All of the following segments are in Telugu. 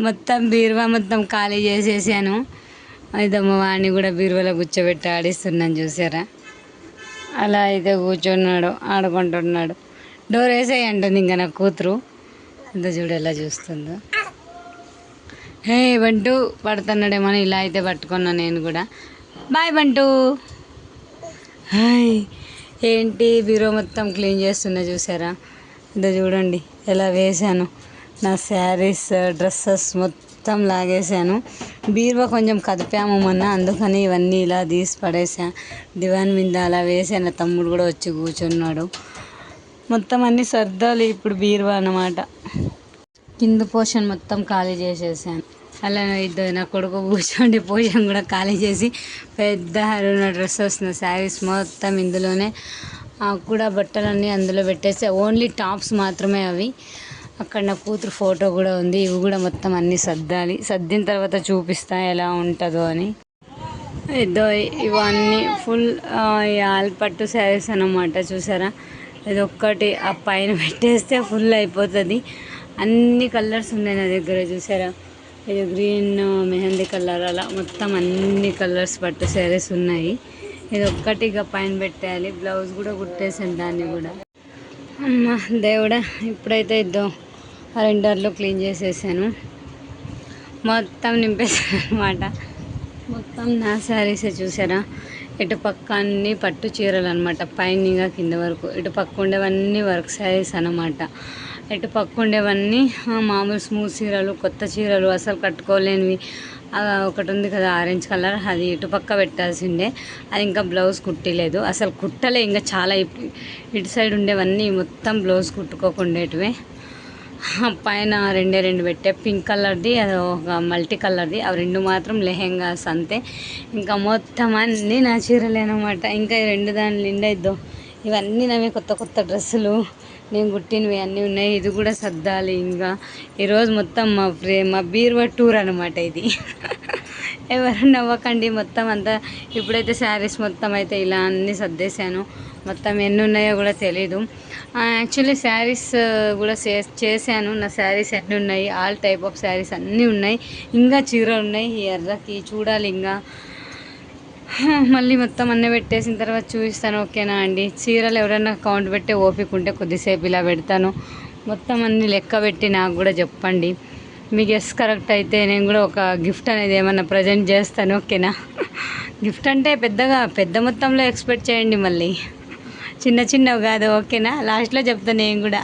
మొత్తం బీరువా మొత్తం ఖాళీ చేసేసాను. అయితే మా వాడిని కూడా బీరువాలో కూర్చోబెట్టి ఆడిస్తున్నాను చూసారా? అలా అయితే కూర్చున్నాడు ఆడుకుంటున్నాడు. డోర్ వేసేయంటుంది ఇంకా నా కూతురు. అంత చూడు ఎలా చూస్తుందో. హే బంటు పడుతున్నాడేమో అని ఇలా అయితే పట్టుకున్నా నేను కూడా. బాయ్ బంటు. హాయ్. ఏంటి బీరో మొత్తం క్లీన్ చేస్తున్నా చూసారా? ఇదో చూడండి ఎలా వేసాను. నా శారీస్ డ్రెస్సెస్ మొత్తం లాగేశాను. బీరువా కొంచెం కదిపాము మొన్న అందుకని ఇవన్నీ ఇలా తీసి పడేసా దివాన్ మీద అలా వేసాను నా తమ్ముడు కూడా వచ్చి కూర్చున్నాడు. మొత్తం అన్ని సర్దాలి ఇప్పుడు బీరువా అన్నమాట. కింద పోషన్ మొత్తం ఖాళీ చేసేసాను. అలా ఇద్దరు నా కొడుకు కూర్చోండి పోషన్ కూడా ఖాళీ చేసి పెద్ద హరుణ డ్రెస్సెస్ నా శారీస్ మొత్తం ఇందులోనే. ఆ కూడా బట్టలన్నీ అందులో పెట్టేసి ఓన్లీ టాప్స్ మాత్రమే అవి. అక్కడ నా కూతురు ఫోటో కూడా ఉంది. ఇవి కూడా మొత్తం అన్నీ సర్దాలి. సర్దిన తర్వాత చూపిస్తా ఎలా ఉంటుందో అని. ఏదో ఇవన్నీ ఫుల్ ఆల్పట్టు శారీస్ అన్నమాట చూసారా? ఇది ఒక్కటి ఆ పైన పెట్టేస్తే ఫుల్ అయిపోతుంది. అన్ని కలర్స్ ఉన్నాయి నా దగ్గర చూసారా? ఇది గ్రీన్ మెహందీ కలర్ అలా మొత్తం అన్ని కలర్స్ పట్టు శారీస్ ఉన్నాయి. ఇది ఒక్కటి ఇక పైన పెట్టేయాలి. బ్లౌజ్ కూడా కుట్టేసాను దాన్ని కూడా. అమ్మ దేవుడా ఇప్పుడైతే ఇద్దాం. రెండర్లో క్లీన్ చేసేసాను. మొత్తం నింపేసాను అనమాట మొత్తం నా శారీసే చూసారా? ఇటు పక్క అన్ని పట్టు చీరలు అనమాట పైన కింద వరకు. ఇటు పక్క ఉండేవన్నీ వర్క్ శారీస్ అనమాట ఇటు పక్క ఉండేవన్నీ మామూలు స్మూత్ చీరలు కొత్త చీరలు అసలు కట్టుకోలేనివి. ఒకటి ఉంది కదా ఆరెంజ్ కలర్. అది ఇటు పక్క పెట్టాల్సిండే అది ఇంకా బ్లౌజ్ కుట్టలేదు అసలు కుట్టలే. ఇంకా చాలా ఇటు సైడ్ ఉండేవన్నీ మొత్తం బ్లౌజ్ కుట్టుకోకుండేటివే. పైన రెండే రెండు పెట్టే పింక్ కలర్ది అది ఒక మల్టీ కలర్ది. అవి రెండు మాత్రం లెహెంగాస్ అంతే. ఇంకా మొత్తం అన్నీ నా చీరలేనమాట ఇంకా ఈ రెండు దాని నిండైద్దో ఇవన్నీ నవే కొత్త కొత్త డ్రెస్సులు. నేను కుట్టినవి అన్నీ ఉన్నాయి. ఇది కూడా సర్దాలి ఇంకా. ఈరోజు మొత్తం మా ప్రే మా బీరువా టూర్ అనమాట ఇది. ఎవరు నవ్వకండి. మొత్తం అంతా ఇప్పుడైతే శారీస్ మొత్తం అయితే ఇలా అన్నీ సర్దేశాను. మొత్తం ఎన్ని ఉన్నాయో కూడా తెలీదు. యాక్చువల్లీ శారీస్ కూడా చేశాను. నా శారీస్ అన్నీ ఉన్నాయి. ఆల్ టైప్ ఆఫ్ శారీస్ అన్నీ ఉన్నాయి. ఇంకా చీరలు ఉన్నాయి. ఈ ఎర్రకి చూడాలి ఇంకా. మళ్ళీ మొత్తం అన్నీ పెట్టేసిన తర్వాత చూపిస్తాను. ఓకేనా అండి? చీరలు ఎవరైనా కౌంట్ పెట్టే ఓపిక ఉంటే కొద్దిసేపు ఇలా పెడతాను. మొత్తం అన్ని లెక్క పెట్టి నాకు కూడా చెప్పండి. మీ గెస్ కరెక్ట్ అయితే నేను కూడా ఒక గిఫ్ట్ అనేది ఏమన్నా ప్రజెంట్ చేస్తాను. ఓకేనా? గిఫ్ట్ అంటే పెద్దగా పెద్ద మొత్తంలో ఎక్స్పెక్ట్ చేయండి మళ్ళీ. చిన్న చిన్నవి కాదు ఓకేనా? లాస్ట్లో చెప్తాను నేను కూడా.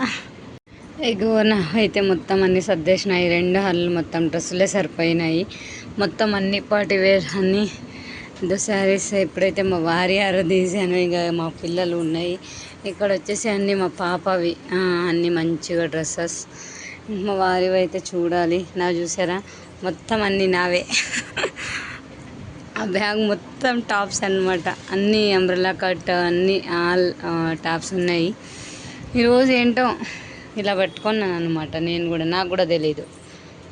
ఎగువన నా అయితే మొత్తం అన్ని సర్దేసినాయి. రెండు హల్లు మొత్తం డ్రెస్సులే సరిపోయినాయి. మొత్తం అన్ని పార్టీ వేర్ అన్ని. శారీస్ ఎప్పుడైతే మా వారి ఆరో తీసాను ఇక మా పిల్లలు ఉన్నాయి. ఇక్కడ వచ్చేసి అన్ని మా పాపవి. ఆ, అన్ని మంచిగా డ్రెస్సెస్. మా వారివి అయితే చూడాలి. నా చూసారా? మొత్తం అన్ని నావే. ఆ బ్యాగ్ మొత్తం టాప్స్ అన్నమాట. అన్ని అంబ్రెలా కట్ అన్ని ఆల్ టాప్స్ ఉన్నాయి. ఈరోజు ఏంటో ఇలా పట్టుకున్నాను అనమాట నేను కూడా నాకు కూడా తెలియదు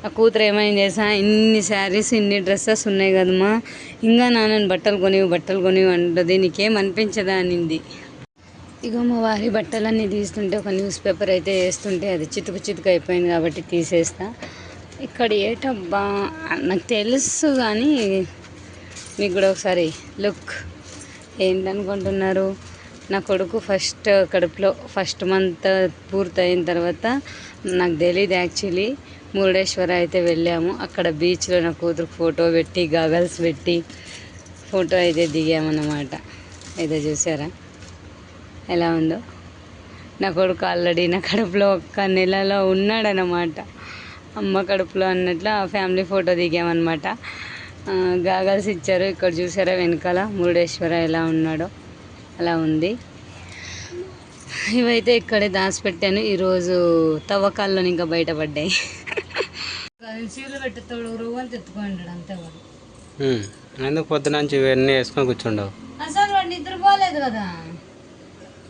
ఆ కూతురు ఏమైంది చేసా ఇన్ని శారీస్ ఇన్ని డ్రెస్సెస్ ఉన్నాయి కదమ్మా. ఇంకా నాన్నని బట్టలు కొనివి బట్టలు కొనివి అంటది. నీకేం అనిపించదా అనింది. ఇగో మా వారి బట్టలన్నీ తీస్తుంటే ఒక న్యూస్ పేపర్ అయితే వేస్తుంటే అది చితుకు చితుకు అయిపోయింది కాబట్టి తీసేస్తా. ఇక్కడ ఏటబ్బా? నాకు తెలుసు కానీ మీకు కూడా ఒకసారి లుక్ ఏంటనుకుంటున్నారు? నా కొడుకు ఫస్ట్ కడుపులో ఫస్ట్ మంత్ పూర్తయిన తర్వాత నాకు తెలియదు యాక్చువల్లీ. మురుడేశ్వర అయితే వెళ్ళాము. అక్కడ బీచ్లో నా కూతురు ఫోటో పెట్టి గాగల్స్ పెట్టి ఫోటో అయితే దిగామన్నమాట. అయితే చూసారా? ఎలా ఉందో? నా కొడుకు ఆల్రెడీ నా కడుపులో ఒక్క నెలలో ఉన్నాడనమాట అమ్మ కడుపులో అన్నట్లు ఆ ఫ్యామిలీ ఫోటో దిగామన్నమాట. గాగల్స్ ఇచ్చారు. ఇక్కడ చూసారా వెనకాల? మురుడేశ్వర ఎలా ఉన్నాడో. అలా ఉంది. ఇవైతే ఇక్కడే దాచిపెట్టాను. ఈరోజు తవ్వకాల్లో ఇంకా బయటపడ్డాయి. చీరలు పెట్టేస్తాడు రోజు ఎత్తుకోండి అంతే వాడు. ఎందుకు పొద్దునంచి ఇవన్నీ వేసుకొని కూర్చుండవు? అసలు వాడు నిద్రపోలేదు కదా.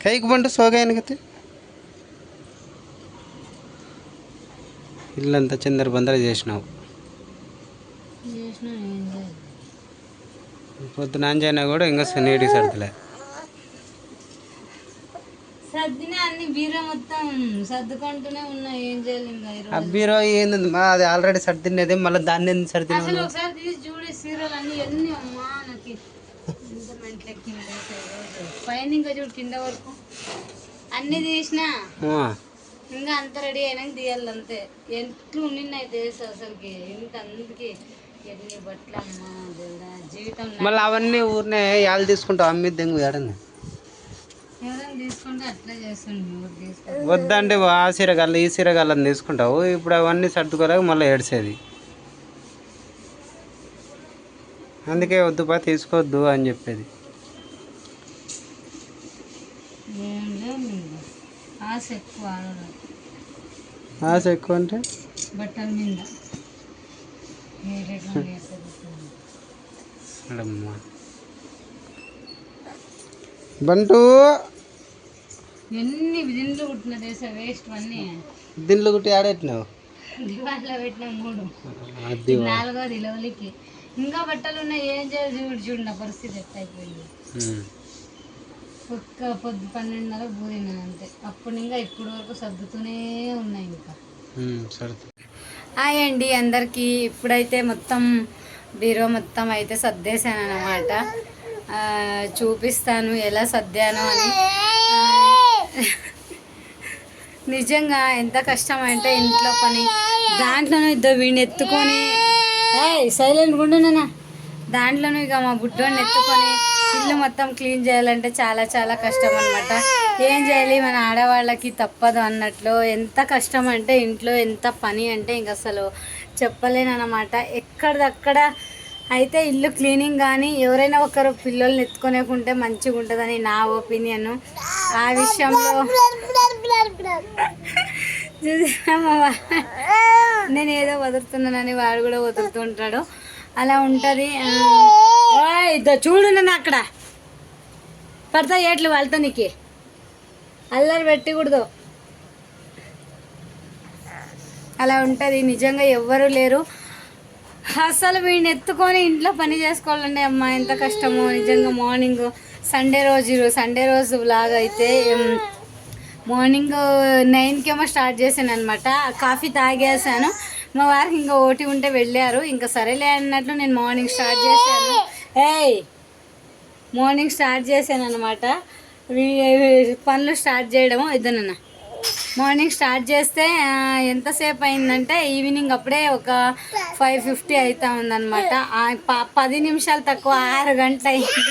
కైకి పంట సోగాయని కదా ఇల్లంతా చిందర బందర చేసినావు. చేసినా పొద్దున అంజైనా కూడా ఇంకా నీటికి సర్దులే. సర్దిన అన్ని బీరో మొత్తం సర్దుకుంటూనే ఉన్నా ఏం చేయాలి ఇంకా ఈరోజు ఆ బీరో ఏంది? మా అది ఆల్రెడీ సర్దినది మళ్ళీ దాన్ని ఎందుకు సర్దిన అసలు ఒకసారి తీసి చూడే సీరియల్ అన్ని ఎన్ని అమ్మా నాకు. పైన ఇంకా చూడు కింద వరకు. అన్ని తీసినా. ఇంకా అంత రెడీ అయినాక తీయాలి అంతే. ఎట్లు ఉండినాయి తెలుసు అసలుకి? ఇంత అందుకే. మళ్ళీ అవన్నీ ఊరినే యాళ్ళు తీసుకుంటావు అమ్మి దెంగు ఏడండి తీసుకుంటే వద్దంటే ఆ సీరగాళ్ళు ఈ సీరగాళ్ళని తీసుకుంటావు. ఇప్పుడు అవన్నీ సర్దుకోలేక మళ్ళీ ఏడ్చేది. అందుకే వద్దు పా తీసుకోవద్దు అని చెప్పేది. ఆశ ఎక్కువ అంటే? బట్టల మీద ఏ రేట్ నుండి ఏ పెరుగుతుంది. అమ్మా. బంటు. ఎన్ని దిండ్లు కుట్టిన దేశం వేస్ట్ అన్నీ దీనిలో గుట్టి ఆడెట్టినావు దివాళలో పెట్టిన మూడు. నాలుగోది లెవెల్కి ఇంకా బట్టలు ఉన్నాయి ఏం చేయాలి చూడు చూడు నా పరిస్థితి ఎట్ట అయిపోయింది. ఒక్క పొద్దు పన్నెండున్నర బూదిన అంతే అప్పుడు ఇంకా ఇప్పటి వరకు సర్దుతూనే ఉన్నాయి ఇంకా. హాయ్ అండి అందరికీ. ఇప్పుడైతే మొత్తం బీరో మొత్తం అయితే సర్దేశాను అనమాట చూపిస్తాను ఎలా సర్దాను అని. నిజంగా ఎంత కష్టం అంటే ఇంట్లో పని. దాంట్లోనూ ఇద్దరు వీడిని ఎత్తుకొని. సైలెంట్ గుండునా దాంట్లోనూ ఇక మా బుడ్డోని ఎత్తుకొని. ఇల్లు మొత్తం క్లీన్ చేయాలంటే చాలా చాలా కష్టం అనమాట ఏం చేయాలి? మన ఆడవాళ్ళకి తప్పదు అన్నట్లు. ఎంత కష్టం అంటే ఇంట్లో ఎంత పని అంటే ఇంక అసలు చెప్పలేనమాట ఎక్కడిదక్కడ అయితే ఇల్లు క్లీనింగ్ కానీ ఎవరైనా ఒకరు పిల్లల్ని ఎత్తుకొనేకుంటే మంచిగా ఉంటుందని నా ఒపీనియన్. ఆ విషయంలో చూసామా నేను ఏదో వదులుతున్నానని వాడు కూడా వదులుతుంటాడు అలా ఉంటుంది. ఇదో చూడు నన్ను అక్కడ. పడతా ఏట్లు వాళ్ళతో నీకు. అల్లరి పెట్టకూడదు. అలా ఉంటుంది. నిజంగా ఎవ్వరూ లేరు. అసలు వీడిని ఎత్తుకొని ఇంట్లో పని చేసుకోవాలండి అమ్మ. ఎంత కష్టమో. నిజంగా మార్నింగ్ సండే రోజు సండే రోజు బ్లాగ్ అయితే మార్నింగ్ నైన్కేమో స్టార్ట్ చేశాను అనమాట కాఫీ తాగేసాను మా వారికి ఇంకా ఓటి ఉంటే వెళ్ళారు. ఇంకా సరేలే అన్నట్లు నేను మార్నింగ్ స్టార్ట్ చేశాను. ఏయ్ మార్నింగ్ స్టార్ట్ చేశాను అనమాట పనులు స్టార్ట్ చేయడము ఇద్దనన్న మార్నింగ్ స్టార్ట్ చేస్తే ఎంతసేపు అయిందంటే ఈవినింగ్ అప్పుడే ఒక ఫైవ్ ఫిఫ్టీ అవుతా ఉందన్నమాట. పది నిమిషాలు తక్కువ ఆరు గంటలు అయింది.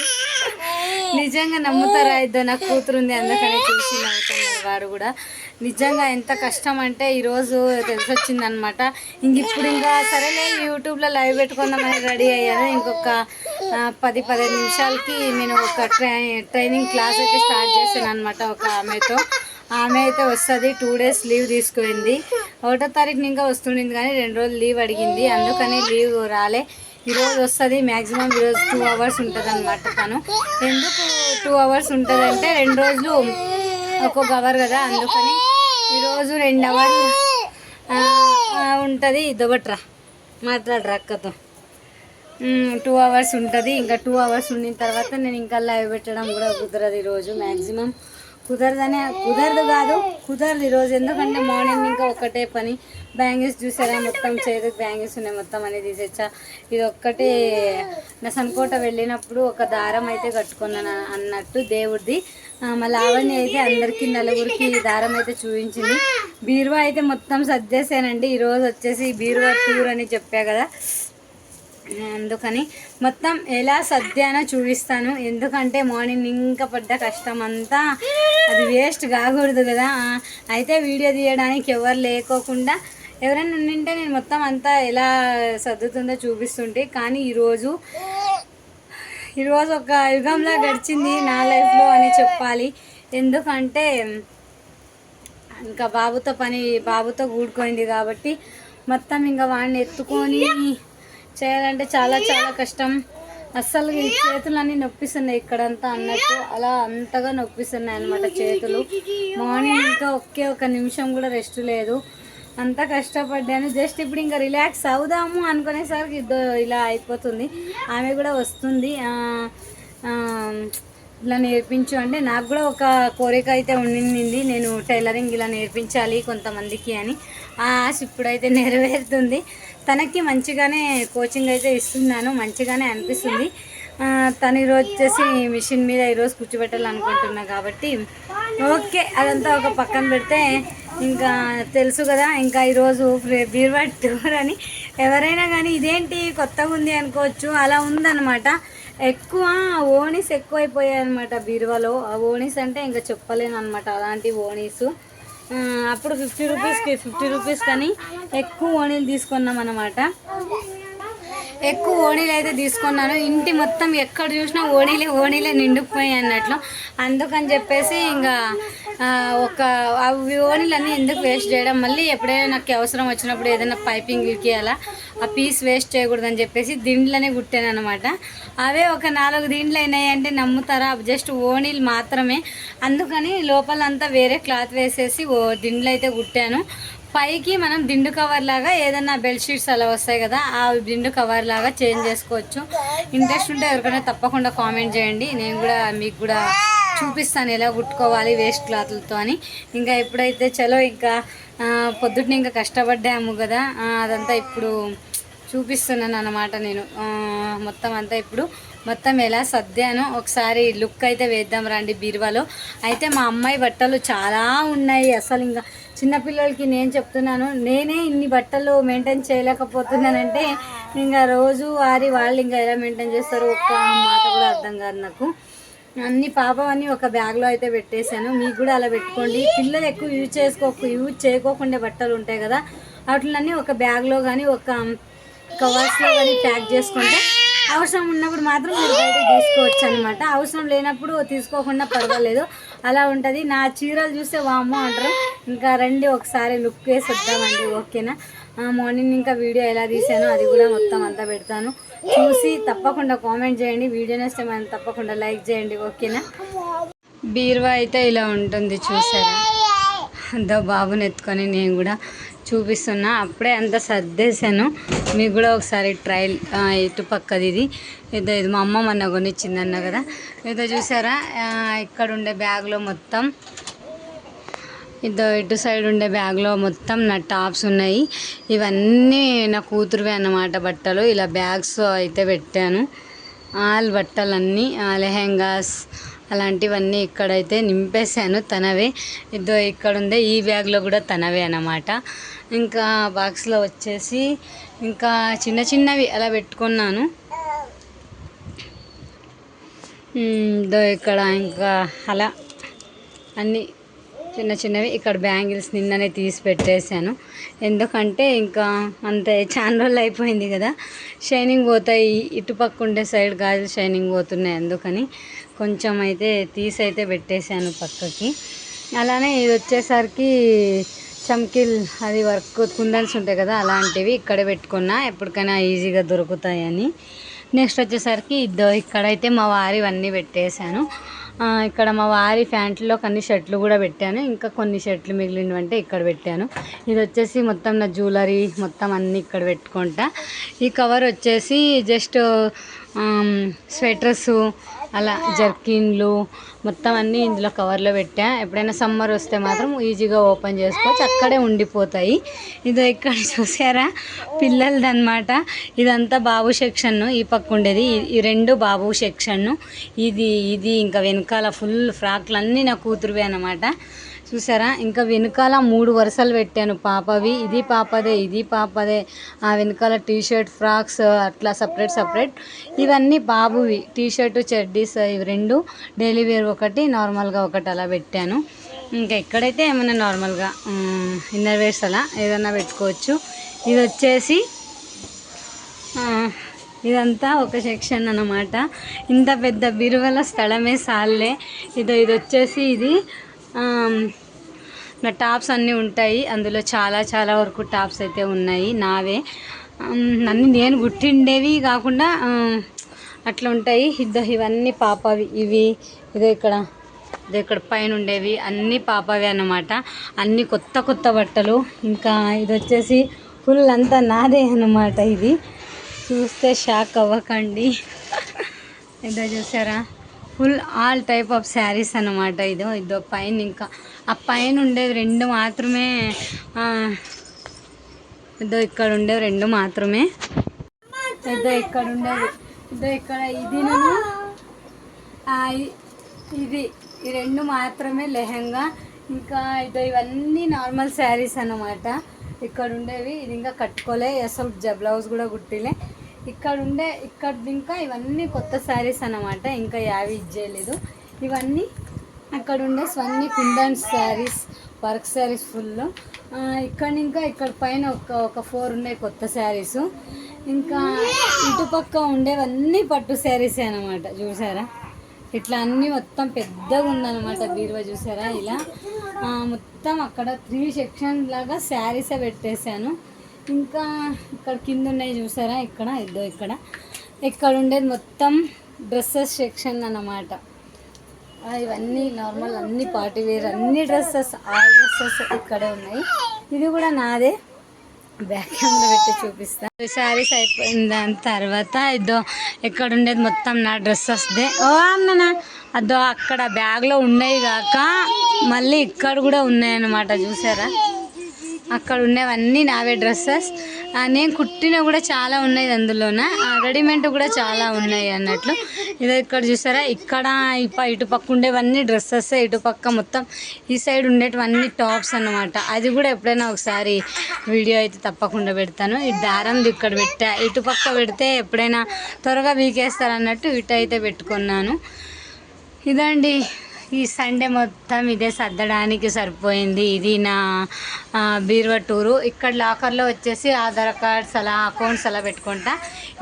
నిజంగా నమ్ముతారా ఇద్దరు? నాకు కూతురుంది అందుకనే చూసి నవ్వుతున్నారు వాడు కూడా. నిజంగా ఎంత కష్టం అంటే ఈరోజు తెలిసొచ్చిందనమాట. అనమాట ఇంక ఇప్పుడు ఇంకా సరేలే యూట్యూబ్లో లైవ్ పెట్టుకుందామని రెడీ అయ్యాను. ఇంకొక పది పదిహేను నిమిషాలకి నేను ఒక ట్రై ట్రైనింగ్ క్లాస్ అయితే స్టార్ట్ చేశాను అనమాట ఒక ఆమెతో. ఆమె అయితే వస్తుంది టూ డేస్ లీవ్ తీసుకుపోయింది. ఒకటో తారీఖు ఇంకా వస్తుండింది కానీ రెండు రోజులు లీవ్ అడిగింది. అందుకని లీవ్ రాలే. ఈరోజు వస్తుంది మ్యాక్సిమం ఈరోజు టూ అవర్స్ ఉంటుంది అనమాట తను. ఎందుకు టూ అవర్స్ ఉంటుంది అంటే రెండు రోజులు ఒక్కొక్క అవర్ కదా అందుకని ఈరోజు రెండు అవర్లు ఉంటుంది. దొబట్రా మాట్లాడరా అక్కతో. టూ అవర్స్ ఉంటుంది. ఇంకా టూ అవర్స్ ఉండిన తర్వాత నేను ఇంకా లైవ్ పెట్టడం కూడా కుదరదు ఈరోజు మ్యాక్సిమం కుదరదనే కుదరదు కాదు కుదరదు ఈరోజు. ఎందుకంటే మార్నింగ్ ఇంకా ఒకటే పని. బ్యాంగిల్స్ చూసారా? మొత్తం చేతికి బ్యాంగిల్స్ ఉన్నాయి. మొత్తం అనేది తీసేచ్చా. ఇది ఒక్కటి. నా సన్కోట వెళ్ళినప్పుడు ఒక దారం అయితే కట్టుకున్నాను అన్నట్టు దేవుడిది. మా లావణ్య అయితే అందరికీ నలుగురికి దారం అయితే చూపించింది. బీరువా అయితే మొత్తం సర్దేశానండి. ఈరోజు వచ్చేసి బీరువా టూర్ అని చెప్పా కదా. అందుకని మొత్తం ఎలా సర్దానో చూపిస్తాను. ఎందుకంటే మార్నింగ్ ఇంకా పడ్డ కష్టం అంతా అది వేస్ట్ కాకూడదు కదా. అయితే వీడియో తీయడానికి ఎవరు లేకోకుండా ఎవరైనా ఉండింటే నేను మొత్తం అంతా ఎలా సర్దుతుందో చూపిస్తుంటే కానీ ఈరోజు ఈరోజు ఒక యుగంలా గడిచింది నా లైఫ్లో అని చెప్పాలి. ఎందుకంటే ఇంకా బాబుతో పని బాబుతో కూడుకోయింది కాబట్టి మొత్తం ఇంకా వాడిని ఎత్తుకొని చేయాలంటే చాలా చాలా కష్టం. అస్సలు ఈ చేతులన్నీ నొప్పిస్తున్నాయి ఇక్కడంతా అన్నట్టు. అలా అంతగా నొప్పిస్తున్నాయి అనమాట చేతులు. మార్నింగ్ ఇంకా ఒకే ఒక నిమిషం కూడా రెస్ట్ లేదు. అంత కష్టపడ్డాను. జస్ట్ ఇప్పుడు ఇంకా రిలాక్స్ అవుదాము అనుకునేసరికి ఇద్దో ఇలా అయిపోతుంది. ఆమె కూడా వస్తుంది. ఇలా నేర్పించు అంటే నాకు కూడా ఒక కోరిక అయితే ఉండింది. నేను టైలరింగ్ ఇలా నేర్పించాలి కొంతమందికి అని. ఆ ఆశ ఇప్పుడైతే నెరవేరుతుంది. తనకి మంచిగానే కోచింగ్ అయితే ఇస్తున్నాను. మంచిగానే అనిపిస్తుంది. తను ఈరోజు వచ్చేసి మిషన్ మీద ఈరోజు కూర్చోబెట్టాలనుకుంటున్నా కాబట్టి. ఓకే అదంతా ఒక పక్కన పెడితే ఇంకా తెలుసు కదా ఇంకా ఈరోజు బీరువా టూర్ అని. ఎవరైనా కానీ ఇదేంటి కొత్తగా ఉంది అనుకోవచ్చు అలా ఉందన్నమాట. ఎక్కువ ఓనీస్ ఎక్కువైపోయాయి అనమాట బీరువాలో. ఆ ఓనీస్ అంటే ఇంకా చెప్పలేను అనమాట అలాంటి ఓనీస్ అప్పుడు ఫిఫ్టీ రూపీస్కి ఫిఫ్టీ రూపీస్ కానీ ఎక్కువ ఓనీలు తీసుకున్నాం అనమాట ఎక్కువ ఓణీలు అయితే తీసుకున్నాను ఇంటి మొత్తం ఎక్కడ చూసినా ఓణీలే ఓణీలే నిండిపోయాయి అన్నట్లు. అందుకని చెప్పేసి ఇంకా ఒక అవి ఓణీలన్నీ ఎందుకు వేస్ట్ చేయడం? మళ్ళీ ఎప్పుడైనా నాకు అవసరం వచ్చినప్పుడు ఏదైనా పైపింగ్ అలా ఆ పీస్ వేస్ట్ చేయకూడదని చెప్పేసి దీంట్లోనే కుట్టాను అనమాట అవే ఒక నాలుగు దీంట్లో అయినాయంటే నమ్ముతారా? జస్ట్ ఓణీలు మాత్రమే. అందుకని లోపలంతా వేరే క్లాత్ వేసేసి ఓ దిండ్లు అయితే కుట్టాను. పైకి మనం దిండు కవర్ లాగా ఏదైనా బెడ్షీట్స్ అలా వస్తాయి కదా ఆ దిండు కవర్ లాగా చేంజ్ చేసుకోవచ్చు. ఇంట్రెస్ట్ ఉంటే ఎవరికైనా తప్పకుండా కామెంట్ చేయండి. నేను కూడా మీకు కూడా చూపిస్తాను ఎలా కుట్టుకోవాలి వేస్ట్ క్లాత్లతో అని. ఇంకా ఎప్పుడైతే చలో ఇంకా ఆ, పొద్దుటిని ఇంకా కష్టపడ్డాము కదా అదంతా ఇప్పుడు చూపిస్తున్నాను అన్నమాట నేను. మొత్తం అంతా ఇప్పుడు మొత్తం ఎలా సర్దాను ఒకసారి లుక్ అయితే వేద్దాం రండి బీరువాలో. అయితే మా అమ్మాయి బట్టలు చాలా ఉన్నాయి. అసలు ఇంకా చిన్నపిల్లలకి నేను చెప్తున్నాను నేనే ఇన్ని బట్టలు మెయింటైన్ చేయలేకపోతున్నానంటే ఇంకా రోజు వారి వాళ్ళు ఇంకా ఎలా మెయింటైన్ చేస్తారో? ఒక్క మాట కూడా అర్థం కాదు నాకు. అన్ని పాపం అన్ని ఒక బ్యాగ్లో అయితే పెట్టేశాను. మీకు కూడా అలా పెట్టుకోండి. పిల్లలు ఎక్కువ యూజ్ చేసుకో యూజ్ చేయకోకుండా బట్టలు ఉంటాయి కదా. వాటిలన్నీ ఒక బ్యాగ్లో కానీ ఒక కవర్స్లో కానీ ప్యాక్ చేసుకుంటే అవసరం ఉన్నప్పుడు మాత్రం మీరు బయట తీసుకోవచ్చు అనమాట అవసరం లేనప్పుడు తీసుకోకుండా పర్వాలేదు. అలా ఉంటుంది. నా చీరలు చూస్తే వామ్మో అంటారు. ఇంకా రండి ఒకసారి లుక్ వేసి వద్దామండి ఓకేనా మార్నింగ్ ఇంకా వీడియో ఎలా తీసానో అది కూడా మొత్తం అంతా పెడతాను. చూసి తప్పకుండా కామెంట్ చేయండి. వీడియో నేస్తే మనం తప్పకుండా లైక్ చేయండి ఓకేనా? బీరువా అయితే ఇలా ఉంటుంది చూసారా? అంతా బాబుని ఎత్తుకొని నేను కూడా చూపిస్తున్నా. అప్పుడే అంతా సర్దేశాను. మీకు కూడా ఒకసారి ట్రయల్ ఇటు పక్కది ఇది. ఏదో ఇది మా అమ్మ మొన్న కొనిచ్చిందన్న కదా. ఏదో చూసారా? ఇక్కడ ఉండే బ్యాగ్లో మొత్తం ఇదో ఇటు సైడ్ ఉండే బ్యాగ్లో మొత్తం నా టాప్స్ ఉన్నాయి. ఇవన్నీ నా కూతురువే అన్నమాట బట్టలు. ఇలా బ్యాగ్స్ అయితే పెట్టాను. ఆల్ బట్టలన్నీ లెహెంగాస్ అలాంటివన్నీ ఇక్కడైతే నింపేశాను తనవే. ఇదో ఇక్కడ ఉందే ఈ బ్యాగ్లో కూడా తనవే అన్నమాట. ఇంకా బాక్స్లో వచ్చేసి ఇంకా చిన్న చిన్నవి అలా పెట్టుకున్నాను. ఇదో ఇక్కడ ఇంకా అలా అన్నీ చిన్న చిన్నవి ఇక్కడ బ్యాంగిల్స్ నిన్ననే తీసి పెట్టేశాను. ఎందుకంటే ఇంకా అంతే చాలా రోజులు అయిపోయింది కదా. షైనింగ్ పోతాయి ఇటుపక్క ఉండే సైడ్ గాజులు షైనింగ్ పోతున్నాయి అందుకని. కొంచెం అయితే తీసి అయితే పెట్టేశాను పక్కకి. అలానే ఇది వచ్చేసరికి చమ్కిల్ అది వర్క్ కుందన్స్ ఉంటాయి కదా అలాంటివి ఇక్కడే పెట్టుకున్నా ఎప్పటికైనా ఈజీగా దొరుకుతాయని. నెక్స్ట్ వచ్చేసరికి ఇద్దో ఇక్కడైతే మా వారి ఇవన్నీ పెట్టేశాను. ఇక్కడ మా వారి ప్యాంట్లో కొన్ని షర్ట్లు కూడా పెట్టాను. ఇంకా కొన్ని షర్ట్లు మిగిలినవంటే ఇక్కడ పెట్టాను. ఇది వచ్చేసి మొత్తం నా జ్యువెలరీ మొత్తం అన్నీ ఇక్కడ పెట్టుకుంటా. ఈ కవర్ వచ్చేసి జస్ట్ స్వెటర్సు అలా జర్కిన్లు మొత్తం అన్నీ ఇందులో కవర్లో పెట్టా. ఎప్పుడైనా సమ్మర్ వస్తే మాత్రం ఈజీగా ఓపెన్ చేసుకోవచ్చు అక్కడే ఉండిపోతాయి. ఇదో ఇక్కడ చూసారా? పిల్లలదన్నమాట. ఇదంతా బాబు సెక్షన్. ఈ పక్క ఉండేది. ఈ- ఈ రెండు బాబు సెక్షన్. ఇది ఇది ఇంకా వెనకాల ఫుల్ ఫ్రాక్లు అన్నీ నా కూతురువే అనమాట చూసారా? ఇంకా వెనకాల మూడు వరుసలు పెట్టాను. పాపవి ఇది పాపదే ఇది పాపదే. ఆ వెనకాల టీ షర్ట్ ఫ్రాక్స్ అట్లా సపరేట్ సపరేట్. ఇవన్నీ బాబువి. టీ షర్ట్ చెడ్డీస్ ఇవి రెండు. డైలీ వేర్ ఒకటి నార్మల్గా ఒకటి అలా పెట్టాను. ఇంకా ఎక్కడైతే ఏమైనా నార్మల్గా ఇన్నర్ వేర్స్ అలా ఏదైనా పెట్టుకోవచ్చు. ఇది వచ్చేసి ఇదంతా ఒక సెక్షన్ అన్నమాట. ఇంత పెద్ద బిరువల స్థలమే సాల్లే. ఇదో ఇది వచ్చేసి ఇది నా టాప్స్ అన్నీ ఉంటాయి. అందులో చాలా చాలా వరకు టాప్స్ అయితే ఉన్నాయి. నావే. నన్ను నేను గుట్టిండేవి కాకుండా అట్లా ఉంటాయి. ఇద్దో ఇవన్నీ పాపవి. ఇవి ఇదో ఇక్కడ ఇదో ఇక్కడ పైన ఉండేవి. అన్నీ పాపవే అన్నమాట. అన్నీ కొత్త కొత్త బట్టలు. ఇంకా ఇది వచ్చేసి ఫుల్ అంతా నాదే అన్నమాట ఇది. చూస్తే షాక్ అవ్వకండి. ఇదో చూసారా? Full all type of sarees అన్నమాట ఇదో ఇదో పైన ఇంకా. ఆ పైన ఉండేది రెండు మాత్రమే ఇదో ఇక్కడ ఉండేవి రెండు మాత్రమే. ఇదో ఇక్కడ ఉండేది ఇదో ఇక్కడ ఇది నేను ఇది ఈ రెండు మాత్రమే లెహంగా. ఇంకా ఇదో ఇవన్నీ నార్మల్ శారీస్ అన్నమాట. ఇక్కడ ఉండేవి ఇది ఇంకా కట్టుకోలే అసలు జ- బ్లౌజ్ కూడా కుట్టిలే. ఇక్కడ ఉండే ఇక్కడ ఇంకా ఇవన్నీ కొత్త శారీస్ అన్నమాట. ఇంకా యావి ఇచ్చేయలేదు ఇవన్నీ అక్కడ ఉండే స్వన్నీ Kundan sarees work sarees full ఇక్కడ ఇంకా ఇక్కడ పైన ఒక ఒక ఫోర్ ఉన్నాయి కొత్త శారీస్. ఇంకా ఇటుపక్క ఉండేవన్నీ పట్టు శారీసే అనమాట చూసారా? ఇట్లా అన్నీ మొత్తం పెద్దగా ఉందన్నమాట. బీరువా చూసారా? ఇలా మొత్తం అక్కడ త్రీ సెక్షన్ లాగా శారీసే పెట్టేశాను. ఇంకా ఇక్కడ కింద ఉన్నాయి చూసారా? ఇక్కడ ఇద్దో ఇక్కడ. ఇక్కడ ఉండేది మొత్తం డ్రెస్సెస్ సెక్షన్ అన్నమాట. ఇవన్నీ నార్మల్ అన్ని పార్టీ వేర్ అన్ని డ్రెస్సెస్ ఆల్ డ్రెస్సెస్ ఇక్కడే ఉన్నాయి. ఇది కూడా నాదే. బ్యాక్ కెమెరా పెట్టి చూపిస్తాను శారీస్ అయిపోయిన దాని తర్వాత ఇదో ఎక్కడ ఉండేది మొత్తం నా డ్రెస్సెస్దే. ఓ అన్న అదో అక్కడ బ్యాగ్లో ఉన్నాయి కాక మళ్ళీ ఇక్కడ కూడా ఉన్నాయి అన్నమాట చూసారా? అక్కడ ఉండేవన్నీ నావే డ్రెస్సెస్. నేను కుట్టిన కూడా చాలా ఉన్నాయి అందులోన. రెడీమేడ్ కూడా చాలా ఉన్నాయి అన్నట్లు. ఇదే ఇక్కడ చూసారా? ఇక్కడ ఇప్ప ఇటు పక్క ఉండేవన్నీ డ్రెస్సెస్ ఇటు పక్క మొత్తం ఈ సైడ్ ఉండేటివన్నీ టాప్స్ అన్నమాట. అది కూడా ఎప్పుడైనా ఒకసారి వీడియో అయితే తప్పకుండా పెడతాను. ఈ దారంది ఇక్కడ పెట్టా. ఇటు పక్క పెడితే ఎప్పుడైనా త్వరగా వీకేస్తారు అన్నట్టు ఇటు అయితే పెట్టుకున్నాను. ఇదండి. ఈ సండే మొత్తం ఇదే సర్దడానికి సరిపోయింది. ఇది నా బీరువా టూరు. ఇక్కడ లాకర్లో వచ్చేసి ఆధార్ కార్డ్స్ అలా అకౌంట్స్ అలా పెట్టుకుంటా.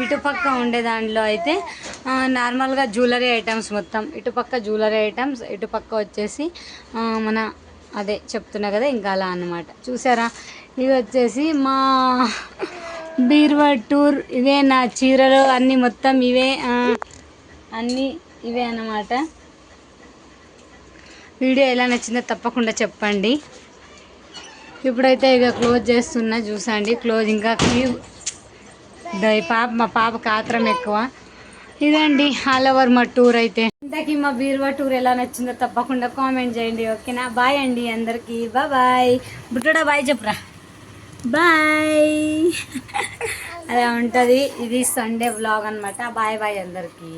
ఇటుపక్క ఉండే దాంట్లో అయితే నార్మల్గా జ్యువెలరీ ఐటమ్స్ మొత్తం. ఇటుపక్క జ్యువెలరీ ఐటమ్స్ ఇటుపక్క వచ్చేసి మన అదే చెప్తున్నా కదా ఇంకా అలా అన్నమాట. చూసారా? ఇది వచ్చేసి మా బీరువా టూర్. ఇవే నా చీరలు అన్నీ మొత్తం ఇవే అన్నీ ఇవే అన్నమాట. వీడియో ఎలా నచ్చిందో తప్పకుండా చెప్పండి. ఇప్పుడైతే ఇక క్లోజ్ చేస్తున్నా చూసండి క్లోజ్ ఇంకా క్యూ- పాప మా పాప ఆత్రం ఎక్కువ. ఇదండి ఆల్ ఓవర్ మా టూర్ అయితే. ఇంతకీ మా బీరువా టూర్ ఎలా నచ్చిందో తప్పకుండా కామెంట్ చేయండి ఓకేనా? బాయ్ అండి అందరికీ. బాయ్ బుట్టడా బాయ్ చెప్పురా. బాయ్. అలా ఉంటుంది. ఇది సండే వ్లాగ్ అనమాట బాయ్ బాయ్ అందరికీ.